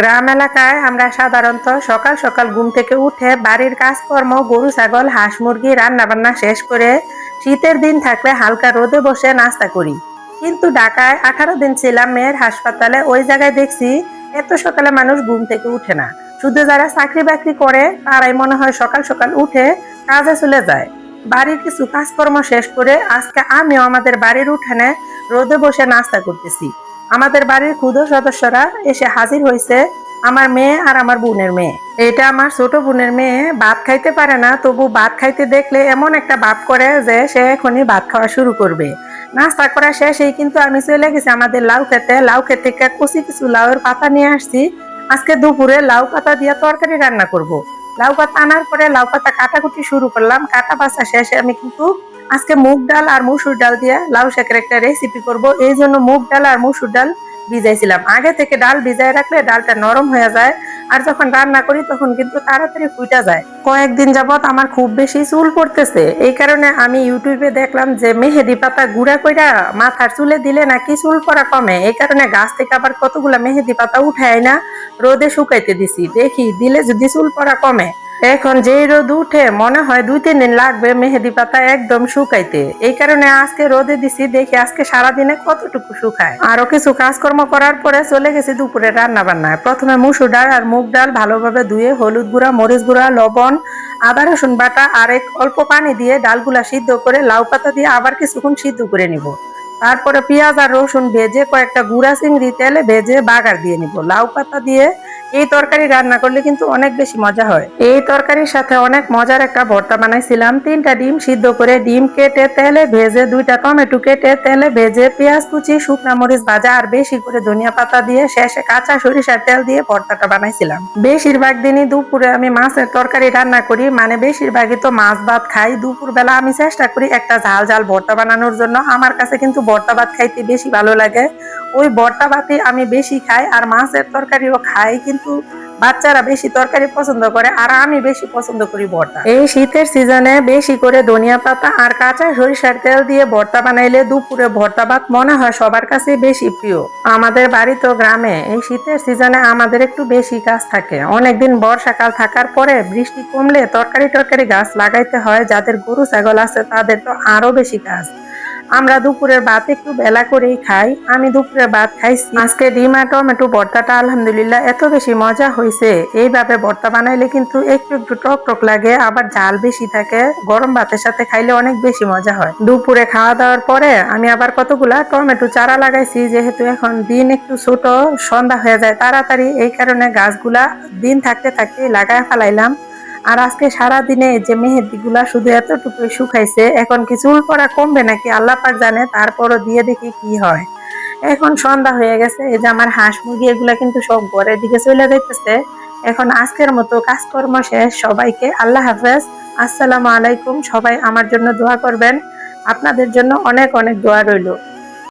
গ্রাম এলাকায় আমরা সাধারণত সকাল সকাল ঘুম থেকে উঠে বাড়ির কাজকর্ম, গরু, ছাগল, হাঁস, মুরগি রান্না বান্না শেষ করে শীতের দিন থাকলে হালকা রোদে বসে নাস্তা করি। কিন্তু ঢাকায় আঠারো দিন ছিলাম মেয়ের হাসপাতালে, ওই জায়গায় দেখছি এত সকালে মানুষ ঘুম থেকে উঠে না। শুধু যারা চাকরি বাকরি করে, তারাই মনে হয় সকাল সকাল উঠে কাজে চলে যায়। বাড়ির কিছু কাজকর্ম শেষ করে আজকে আমিও আমাদের বাড়ির উঠানে রোদে বসে নাস্তা করতেছি। আমাদের বাড়ির ক্ষুদ্র সদস্যরা এসে হাজির হয়েছে আমার মেয়ে আর আমার বোনের মেয়ে। এটা আমার ছোট বোনের মেয়ে, ভাত খাইতে পারে না, তবু ভাত খাইতে দেখলে এমন একটা ভাব করে যে সে এখনই ভাত খাওয়া শুরু করবে। নাস্তা করা শেষেই কিন্তু আমি চলে গেছি আমাদের লাউ খেতে। লাউ খেতে থেকে কুচি কিছু লাউয়ের পাতা নিয়ে আসছি। আজকে দুপুরে লাউ পাতা দিয়ে তরকারি রান্না করব। লাউ পাতা আনার পরে লাউ পাতা কাটাকুটি শুরু করলাম। কাটা বাছা শেষে আমি কিন্তু আজকে মুগ ডাল আর মুসুর ডাল দিয়ে লাউ শাকের একটা রেসিপি করব। এই জন্য মুগ ডাল আর মুসুর ডাল ভিজাইছিলাম। আগে থেকে ডাল ভিজাই রাখলে ডালটা নরম হয়ে যায়। আর যখন রান্না করি তখন কিন্তু তাড়াতাড়ি ফুটা যায়। কয়েকদিন যাবত আমার খুব বেশি চুল পড়তেছে। এই কারণে আমি ইউটিউবে দেখলাম যে মেহেদি পাতা গুঁড়া কইরা মাথার চুলে দিলে নাকি চুল পড়া কমে। এই কারণে গাছ থেকে আবার কতগুলা মেহেদি পাতা উঠাই না, রোদে শুকাইতে দিছি। দেখি দিলে যদি চুল পড়া কমে। এখন যেই রোদ উঠে, মনে হয় দুই তিন দিন লাগবে মেহেদি পাতা একদম শুকাইতে। এই কারণে আজকে রোদে দিছি, দেখি আজকে সারাদিনে কতটুকু শুকায়। আরও কিছু কাজকর্ম করার পরে চলে গেছি দুপুরে রান্না বান্নায় প্রথমে মুসুর ডাল আর মুগ ডাল ভালোভাবে ধুয়ে হলুদ গুঁড়া, মরিচ গুঁড়া, লবণ, আদা, রসুন বাটা আর এক অল্প পানি দিয়ে ডালগুলা সিদ্ধ করে লাউ পাতা দিয়ে আবার কিছুক্ষণ সিদ্ধ করে নিব। তারপরে পেঁয়াজ আর রসুন ভেজে কয়েকটা গুঁড়া চিংড়ি তেলে ভেজে বাগার দিয়ে নিব। লাউ পাতা দিয়ে এই তরকারি রান্না করলে কিন্তু অনেক বেশি মজা হয়। এই তরকারির সাথে অনেক মজার একটা ভর্তা বানাইছিলাম। তিনটা ডিম সিদ্ধ করে ডিম কেটে তেলে ভেজে, দুইটা টমেটো কেটে তেলে ভেজে, পেঁয়াজ কুচি, শুকনা মরিচ ভাজা আর বেশি করে ধনিয়া পাতা দিয়ে শেষে কাঁচা সরিষার তেল দিয়ে ভর্তাটা বানাইছিলাম। বেশিরভাগ দিনই দুপুরে আমি মাছের তরকারি রান্না করি মানে বেশিরভাগই তো মাছ ভাত খাই। দুপুর বেলা আমি চেষ্টা করি একটা ঝাল ঝাল ভর্তা বানানোর জন্য। আমার কাছে কিন্তু ভর্তা ভাত খাইতে বেশি ভালো লাগে। ওই ভর্তা ভাতই আমি বেশি খাই আর মাছের তরকারিও খাই, কিন্তু বাচ্চারা বেশি তরকারি পছন্দ করে আর আমি বেশি পছন্দ করি ভর্তা এই শীতের সিজনে বেশি করে ধনিয়া পাতা আর কাঁচা সরিষার তেল দিয়ে ভর্তা বানাইলে দুপুরে ভর্তা ভাত মনে হয় সবার কাছে বেশি প্রিয়। আমাদের বাড়ি তো গ্রামে এই শীতের সিজনে আমাদের একটু বেশি কাজ থাকে। অনেকদিন বর্ষাকাল থাকার পরে বৃষ্টি কমলে তরকারি টরকারি গাছ লাগাইতে হয়, যাদের গরু, ছাগল আছে তাদের তো আরও বেশি কাজ আমরা দুপুরের ভাত একটু বেলা করেই খাই। আমি দুপুরের ভাত খাইছি। আজকে ডিম আর টমেটো ভর্তাটা আলহামদুলিল্লাহ এত বেশি মজা হয়েছে এইভাবে ভর্তা বানাইলে কিন্তু একটু একটু টক টক লাগে, আবার ঝাল বেশি থাকে। গরম ভাতের সাথে খাইলে অনেক বেশি মজা হয়। দুপুরে খাওয়া দাওয়ার পরে আমি আবার কতগুলা টমেটো চারা লাগাইছি, যেহেতু এখন দিন একটু ছোট, সন্ধ্যা হয়ে যায়, তাড়াতাড়ি এই কারণে গাছগুলা দিন থাকতে থাকতে লাগায় ফেলাইলাম। আর আজকে সারা দিনে যে মেহেদি গুলা শুধু এতটুকু শুকাইছে, এখন কি চুল পড়া কমবে নাকি? আল্লাহ পাক জানে, তারপরও দিয়ে দেখি কি হয়। এখন সন্ধ্যা হয়ে গেছে, এই যে আমার হাঁস মুরগি, এগুলা কিন্তু সব ঘরের দিকে চলে যাইতেছে। এখন আজকের মতো কাজকর্ম শেষ, সবাইকে আল্লাহ হাফেজ। আসসালামু আলাইকুম, সবাই আমার জন্য দোয়া করবেন। আপনাদের জন্য অনেক অনেক দোয়া রইল।